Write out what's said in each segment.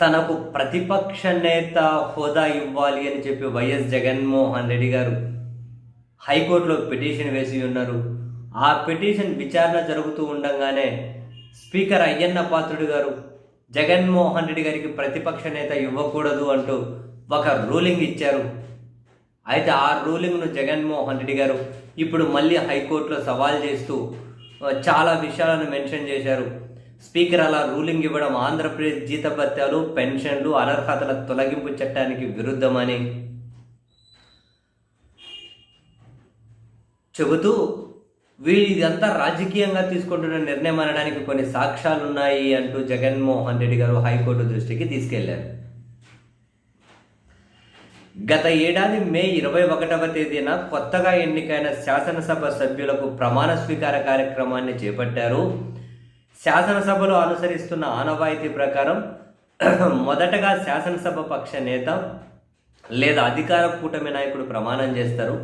తనకు ప్రతిపక్ష నేత హోదా ఇవ్వాలి అని చెప్పి వైఎస్ జగన్మోహన్ రెడ్డి గారు హైకోర్టులో పిటిషన్ వేసి ఉన్నారు. ఆ పిటిషన్ విచారణ జరుగుతూ ఉండగానే స్పీకర్ అయ్యన్న పాత్రుడు గారు జగన్మోహన్ రెడ్డి గారికి ప్రతిపక్ష నేత ఇవ్వకూడదు అంటూ ఒక రూలింగ్ ఇచ్చారు. అయితే ఆ రూలింగ్ను జగన్మోహన్ రెడ్డి గారు ఇప్పుడు మళ్ళీ హైకోర్టులో సవాల్ చేస్తూ చాలా విషయాలను మెన్షన్ చేశారు. స్పీకర్ అలా రూలింగ్ ఇవ్వడం ఆంధ్రప్రదేశ్ జీతభత్యాలు పెన్షన్లు అనర్హతల తొలగింపు చట్టానికి విరుద్ధమని చెబుతూ వీళ్ళు ఇదంతా రాజకీయంగా తీసుకుంటున్న నిర్ణయం అనడానికి కొన్ని సాక్ష్యాలు ఉన్నాయి అంటూ జగన్మోహన్ రెడ్డి గారు హైకోర్టు దృష్టికి తీసుకెళ్ళారు. గత ఏడాది మే ఇరవై ఒకటవ తేదీన కొత్తగా ఎన్నికైన శాసనసభ సభ్యులకు ప్రమాణ స్వీకార కార్యక్రమాన్ని చేపట్టారు. శాసనసభలో అనుసరిస్తున్న ఆనవాయితీ ప్రకారం మొదటగా శాసనసభ పక్ష నేత లేదా అధికార కూటమి నాయకుడు ప్రమాణం చేస్తారు.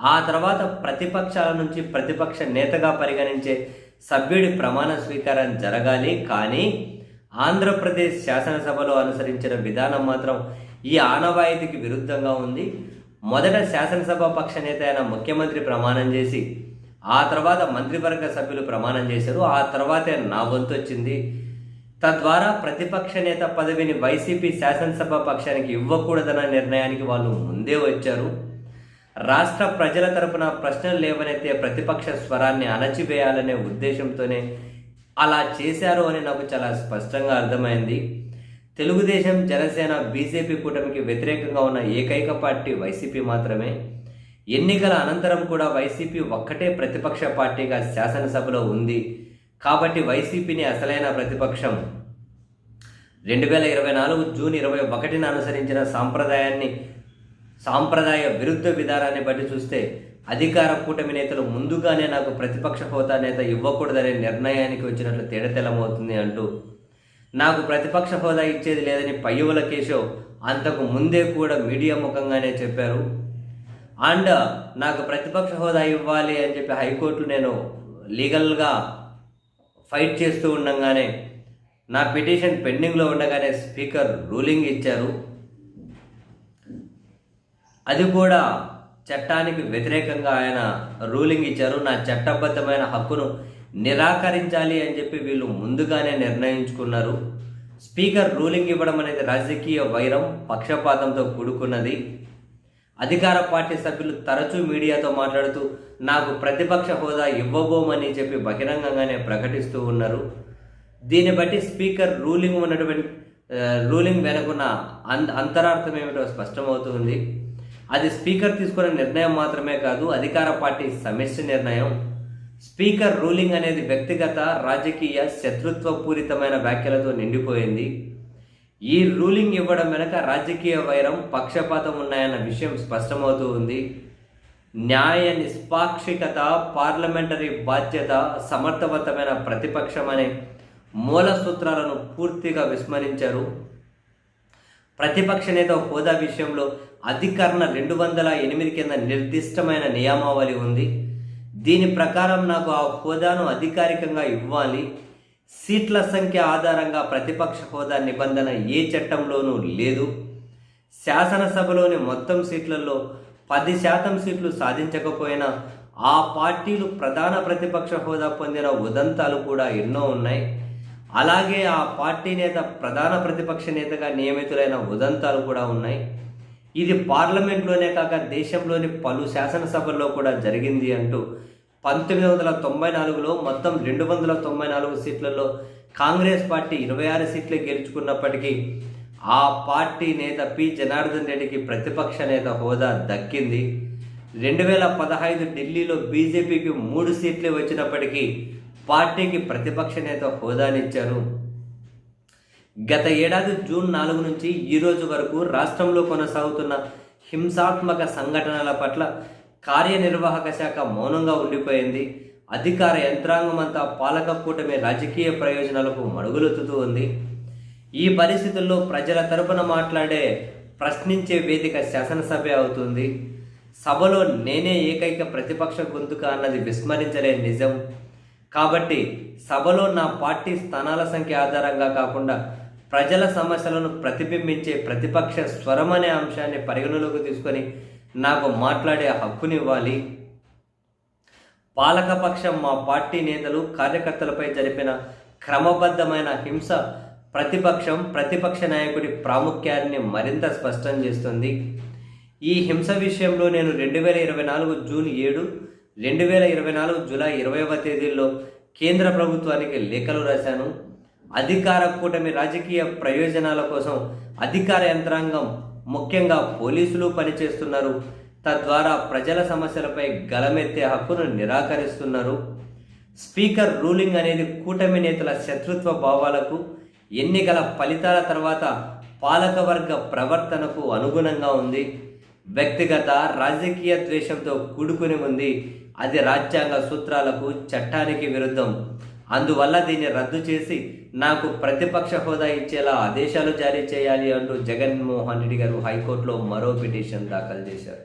ఆ తర్వాత ప్రతిపక్షాల నుంచి ప్రతిపక్ష నేతగా పరిగణించే సభ్యుడి ప్రమాణ స్వీకారం జరగాలి. కానీ ఆంధ్రప్రదేశ్ శాసనసభలో అనుసరించిన విధానం మాత్రం ఈ ఆనవాయితీకి విరుద్ధంగా ఉంది. మొదట శాసనసభ పక్ష నేత అయిన ముఖ్యమంత్రి ప్రమాణం చేసి ఆ తర్వాత మంత్రివర్గ సభ్యులు ప్రమాణం చేశారు. ఆ తర్వాతే నా వంతు వచ్చింది. తద్వారా ప్రతిపక్ష నేత పదవిని వైసీపీ శాసనసభ పక్షానికి ఇవ్వకూడదన్న నిర్ణయానికి వాళ్ళు ముందే వచ్చారు. రాష్ట్ర ప్రజల తరపున ప్రశ్నలు లేవనైతే ప్రతిపక్ష స్వరాన్ని అణచివేయాలనే ఉద్దేశంతోనే అలా చేశారు అని నాకు చాలా స్పష్టంగా అర్థమైంది. తెలుగుదేశం జనసేన బీజేపీ కూటమికి వ్యతిరేకంగా ఉన్న ఏకైక పార్టీ వైసీపీ మాత్రమే. ఎన్నికల అనంతరం కూడా వైసీపీ ఒక్కటే ప్రతిపక్ష పార్టీగా శాసనసభలో ఉంది. కాబట్టి వైసీపీని అసలైన ప్రతిపక్షం. రెండు వేల ఇరవై నాలుగు జూన్ ఇరవై ఒకటిన అనుసరించిన సాంప్రదాయాన్ని సాంప్రదాయ విరుద్ధ విధానాన్ని బట్టి చూస్తే అధికార కూటమి నేతలు ముందుగానే నాకు ప్రతిపక్ష హోదా నేత ఇవ్వకూడదనే నిర్ణయానికి వచ్చినట్లు తేడతెల్లమవుతుంది అంటూ నాకు ప్రతిపక్ష హోదా ఇచ్చేది లేదని పయ్యువుల కేశవ్ అంతకు ముందే కూడా మీడియా ముఖంగానే చెప్పారు. అండ్ నాకు ప్రతిపక్ష హోదా ఇవ్వాలి అని చెప్పి హైకోర్టు నేను లీగల్గా ఫైట్ చేస్తూ ఉండగానే నా పిటిషన్ పెండింగ్లో ఉండగానే స్పీకర్ రూలింగ్ ఇచ్చారు. అది కూడా చట్టానికి వ్యతిరేకంగా ఆయన రూలింగ్ ఇచ్చారు. నా చట్టబద్ధమైన హక్కును నిరాకరించాలి అని చెప్పి వీళ్ళు ముందుగానే నిర్ణయించుకున్నారు. స్పీకర్ రూలింగ్ ఇవ్వడం అనేది రాజకీయ వైరం పక్షపాతంతో కూడుకున్నది. అధికార పార్టీ సభ్యులు తరచూ మీడియాతో మాట్లాడుతూ నాకు ప్రతిపక్ష హోదా ఇవ్వబోమని చెప్పి బహిరంగంగానే ప్రకటిస్తూ ఉన్నారు. దీన్ని బట్టి స్పీకర్ రూలింగ్ ఉన్నటువంటి రూలింగ్ వెనుకున్న అన్ అంతరార్థం ఏమిటో స్పష్టమవుతుంది. అది స్పీకర్ తీసుకున్న నిర్ణయం మాత్రమే కాదు అధికార పార్టీ సమిష్టి నిర్ణయం. స్పీకర్ రూలింగ్ అనేది వ్యక్తిగత రాజకీయ శత్రుత్వపూరితమైన వ్యాఖ్యలతో నిండిపోయింది. ఈ రూలింగ్ ఇవ్వడం వెనక రాజకీయ వైరం పక్షపాతం ఉన్నాయన్న విషయం స్పష్టమవుతూ ఉంది. న్యాయ నిష్పాక్షికత పార్లమెంటరీ బాధ్యత సమర్థవంతమైన ప్రతిపక్షం అనే మూల సూత్రాలను పూర్తిగా విస్మరించారు. ప్రతిపక్ష నేత హోదా విషయంలో అధికరణ రెండు వందల ఎనిమిది కింద నిర్దిష్టమైన నియమావళి ఉంది. దీని ప్రకారం నాకు ఆ హోదాను అధికారికంగా ఇవ్వాలి. సీట్ల సంఖ్య ఆధారంగా ప్రతిపక్ష హోదా నిబంధన ఏ చట్టంలోనూ లేదు. శాసనసభలోని మొత్తం సీట్లలో పది శాతం సీట్లు సాధించకపోయినా ఆ పార్టీలు ప్రధాన ప్రతిపక్ష హోదా పొందిన ఉదంతాలు కూడా ఎన్నో ఉన్నాయి. అలాగే ఆ పార్టీ నేత ప్రధాన ప్రతిపక్ష నేతగా నియమితులైన ఉదంతాలు కూడా ఉన్నాయి. ఇది పార్లమెంట్లోనే కాక దేశంలోని పలు శాసనసభల్లో కూడా జరిగింది అంటూ పంతొమ్మిది వందల తొంభై నాలుగులో మొత్తం రెండు వందల తొంభై నాలుగు సీట్లలో కాంగ్రెస్ పార్టీ ఇరవై ఆరు సీట్లు గెలుచుకున్నప్పటికీ ఆ పార్టీ నేత పి. జనార్దన్ రెడ్డికి ప్రతిపక్ష నేత హోదా దక్కింది. రెండు వేల పదహైదు ఢిల్లీలో బీజేపీకి మూడు సీట్లు వచ్చినప్పటికీ పార్టీకి ప్రతిపక్ష నేత హోదానిచ్చారు. గత ఏడాది జూన్ నాలుగు నుంచి ఈ రోజు వరకు రాష్ట్రంలో కొనసాగుతున్న హింసాత్మక సంఘటనల పట్ల కార్యనిర్వాహక శాఖ మౌనంగా ఉండిపోయింది. అధికార యంత్రాంగం అంతా పాలక కూటమి రాజకీయ ప్రయోజనాలకు మడుగులొత్తుతూ ఉంది. ఈ పరిస్థితుల్లో ప్రజల తరపున మాట్లాడే ప్రశ్నించే వేదిక శాసనసభ అవుతుంది. సభలో నేనే ఏకైక ప్రతిపక్ష గొంతుక అన్నది విస్మరించలే నిజం. కాబట్టి సభలో నా పార్టీ స్థానాల సంఖ్య ఆధారంగా కాకుండా ప్రజల సమస్యలను ప్రతిబింబించే ప్రతిపక్ష స్వరం అనే అంశాన్ని పరిగణలోకి తీసుకొని నాకు మాట్లాడే హక్కునివ్వాలి. పాలకపక్షం మా పార్టీ నేతలు కార్యకర్తలపై జరిపిన క్రమబద్ధమైన హింస ప్రతిపక్షం ప్రతిపక్ష నాయకుడి ప్రాముఖ్యాన్ని మరింత స్పష్టం చేస్తుంది. ఈ హింస విషయంలో నేను రెండు వేల ఇరవై నాలుగు జూన్ ఏడు రెండు వేల ఇరవై నాలుగు జూలై ఇరవైవ తేదీల్లో కేంద్ర ప్రభుత్వానికి లేఖలు రాశాను. అధికార కూటమి రాజకీయ ప్రయోజనాల కోసం అధికార యంత్రాంగం ముఖ్యంగా పోలీసులు పనిచేస్తున్నారు. తద్వారా ప్రజల సమస్యలపై గలమెత్తే హక్కును నిరాకరిస్తున్నారు. స్పీకర్ రూలింగ్ అనేది కూటమి నేతల శత్రుత్వ భావాలకు ఎన్నికల ఫలితాల తర్వాత పాలకవర్గ ప్రవర్తనకు అనుగుణంగా ఉంది. వ్యక్తిగత రాజకీయ ద్వేషంతో కూడుకుని ఉంది. అది రాజ్యాంగ సూత్రాలకు చట్టానికి విరుద్ధం. అందువల్ల దీన్ని రద్దు చేసి నాకు ప్రతిపక్ష హోదా ఇచ్చేలా ఆదేశాలు జారీ చేయాలి అంటూ జగన్మోహన్ రెడ్డి గారు హైకోర్టులో మరో పిటిషన్ దాఖలు చేశారు.